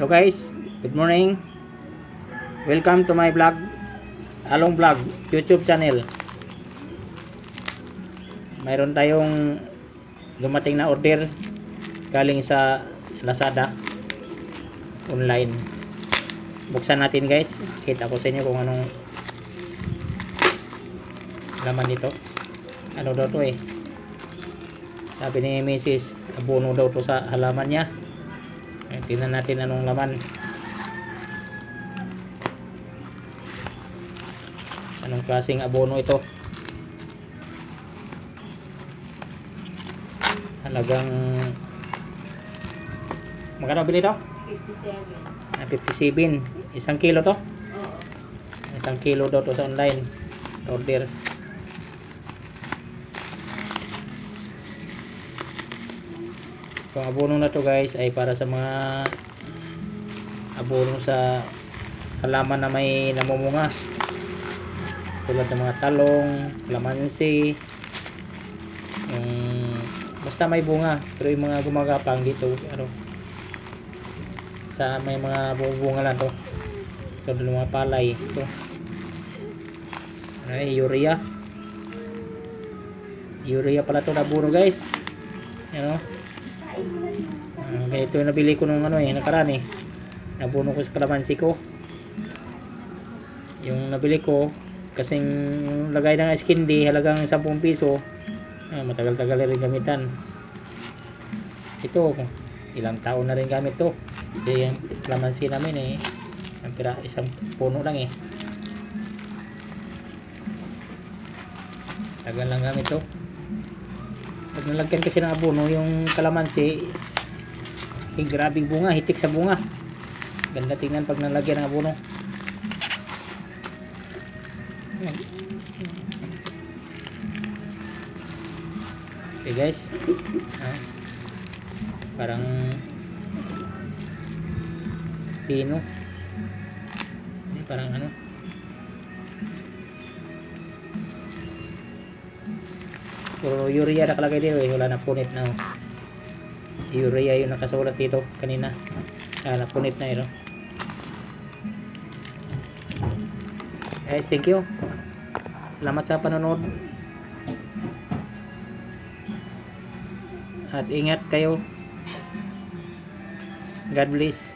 Hello guys, good morning. Welcome to my vlog, Along Vlog, YouTube channel. Mayroon tayong dumating na order galing sa Lazada online. Buksan natin guys. Kita ko sa inyo kung anong laman nito. Ano daw to eh. Sabi ni Mrs. Abono daw to sa halaman niya. Eh, tingnan natin anong laman. Anong klaseng abono ito? Halagang Magkano bili to? 57. Ah, 57. Isang kilo to? Oo. Isang kilo daw to sa online. Order. Itong abono na to guys ay para sa mga abono sa halaman na may namumunga. Tulad ng mga talong, kalamansi, yung basta may bunga. Pero yung mga gumagapang dito, ano, sa may mga bunga lang to. Ito ng mga palay. Ito. Ay, urea. Urea pala to nabuno guys. Yan o. Uh, ito yung nabili ko nung ano eh, nakaraan eh. Nabuno ko sa kalamansi ko. Yung nabili ko, kasing lagay ng skin di, halagang 10 piso. Ah, matagal-tagal rin gamitan. Ito, ilang taon na rin gamit to. Ito yung kalamansi namin eh. Ang pira, isang puno lang eh. Tagal lang gamit to. Pag nalagyan kasi ng abono, yung kalamansi, eh, grabing bunga, hitik sa bunga. Ganda tingnan pag nalagyan ng abono. Okay guys. Ah. Parang pino. Parang ano. Puro urea nakalagay dito eh. Wala na punit na. oh. Urea yung nakasulat dito kanina. Ah, napunit na yun. oh. Guys, thank you. Salamat sa panonood. At ingat kayo. God bless.